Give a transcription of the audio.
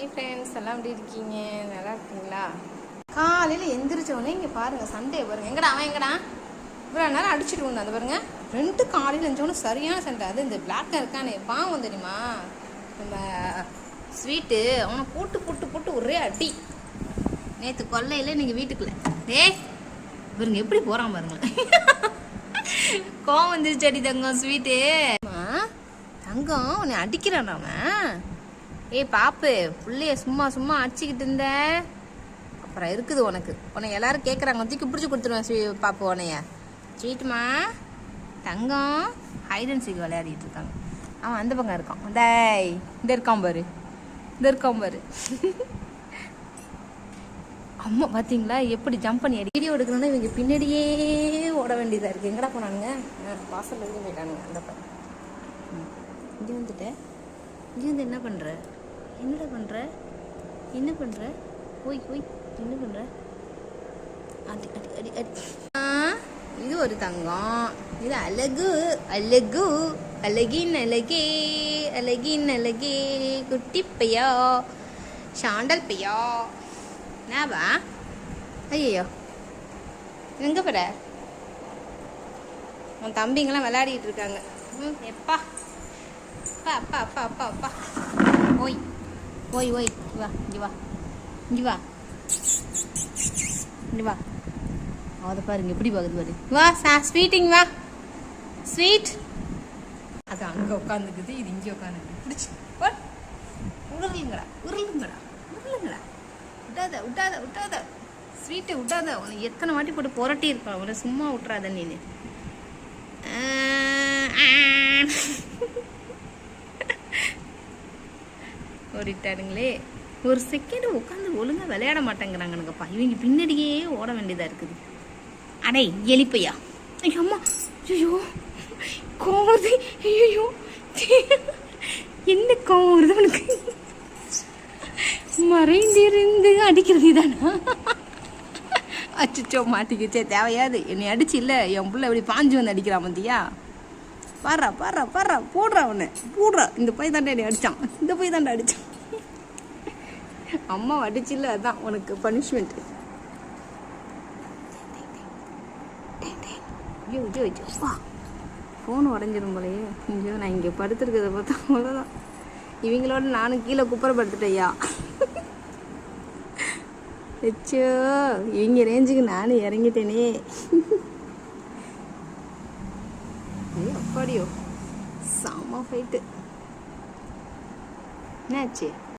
Hi friends எல்லாம் எப்படி இருக்கீங்க? நல்லா இருக்கீங்களா? காலையில் எந்திரிச்சவொடனே இங்கே பாருங்கள் சண்டே பாருங்க. எங்கடா அவன் எங்கடா? இவ்வளோ நேரம் அடிச்சுட்டு வந்தான் அது பாருங்க. ரெண்டு காலையில் எழுந்தவொடனே சரியான சண்டை. அது இந்த பிளாக்காக இருக்கானே பாவம் தெரியுமா? நம்ம ஸ்வீட்டு அவனை போட்டு போட்டு போட்டு ஒரே அடி. நேற்று கொல்லையில் நீங்கள் வீட்டுக்குள்ள. டேய் இவருங்க எப்படி போகிறான் பாருங்களேன் கோவம் வந்துருச்சு அடி தங்கம் ஸ்வீட்டு தங்கம் உன்னை அடிக்கிறான் அவன். ஏய் பாப்பு பிள்ளைய சும்மா சும்மா அடிச்சுக்கிட்டு இருந்த. அப்புறம் இருக்குது உனக்கு. உன்னை எல்லாரும் கேட்குறாங்க தூக்கி பிடிச்சி கொடுத்துருவேன் ஸ்வீ பாப்பு உன்னைய. ஸ்வீட்டுமா? தங்கம். ஹைடன் சீக் விளையாடிட்டு இருக்காங்க. அவன் அந்த பக்கம் இருக்கான். டேய் இந்த இருக்கான் பாரு. இந்த இருக்கான் பாரு. அம்மா பார்த்தீங்களா எப்படி ஜம்ப் பண்ணி அடி வீடியோ எடுக்கணும்னா இவங்க பின்னாடியே ஓட வேண்டியதாக இருக்குது எங்கடா போனானுங்க? வாசல் இருந்து போயிட்டானுங்க. அந்த பையன் இங்கே வந்துட்டேன் இங்கே வந்து என்ன பண்ணுற என்னடா பண்ணுற என்ன பண்ணுற போய் போய் என்ன பண்ணுற அடி அடி அடி அடி ஆ, இது ஒரு தங்கம். இது அழகு அழகு அழகின் அழகே அழகின் அழகே குட்டி பையா சாண்டல் பையா. நாவா ஐயோ எங்கே போற? உன் தம்பிங்கெல்லாம் விளையாடிட்டு இருக்காங்க. ம் எப்பா. அப்பா அப்பா அப்பா அப்பா. அப்பா ஓய் ஓய் ஓய் வா இங்க வா இங்க வா இங்க வா அதை பாருங்க எப்படி பார்க்குது பாரு வா சா ஸ்வீட்டிங் வா ஸ்வீட் அது அங்கே உட்காந்துக்குது இது இங்கே உட்காந்துக்குது பிடிச்சி உருளுங்கடா உருளுங்கடா உருளுங்கடா விட்டாத விட்டாத விட்டாத ஸ்வீட்டை விட்டாத உனக்கு எத்தனை வாட்டி போட்டு புரட்டி இருப்பான் அவனை சும்மா விட்றாத நீ ஓடிட்டாருங்களே. ஒரு செகண்ட் உட்காந்து ஒழுங்கா விளையாட மாட்டேங்கிறாங்கனுக்கப்பா இவங்க பின்னாடியே ஓட வேண்டியதா இருக்குது. அடே எலிப்பையா. ஐயோ அம்மா. ஐயோ. கோவது ஐயோ என்ன கோவம் வருது உனக்கு? மறைந்திருந்து அடிக்கிறது தானா அச்சோ மாட்டிக்கிச்சே. தேவையாது. என்னை அடிச்சு இல்லை. என் பிள்ளை அப்படி பாஞ்சு வந்து அடிக்கிறான் மத்தியா பாடுறா பாடுறா பாடுறா போடுறா அவனை. போடுறா. இந்த போய் தாண்டா என்னை அடித்தான் இந்த போய் தாண்டா அடிச்சான். அம்மா அடிச்சு அதான் உனக்கு பனிஷ்மெண்ட் ஐயோ ஐயோ ஐயோ. வா. ஃபோன் உடஞ்சிரும் போலயே. ஐயோ நான் இங்கே படுத்துருக்கிறத பார்த்தா அவ்வளோதான் இவங்களோட நானும் கீழே குப்பரை குப்புறப்படுத்துட்டேயா அச்சோ இவங்க ரேஞ்சுக்கு நானும் இறங்கிட்டேனே. அப்பாடியோ. செம்ம ஃபைட்டு என்னாச்சு?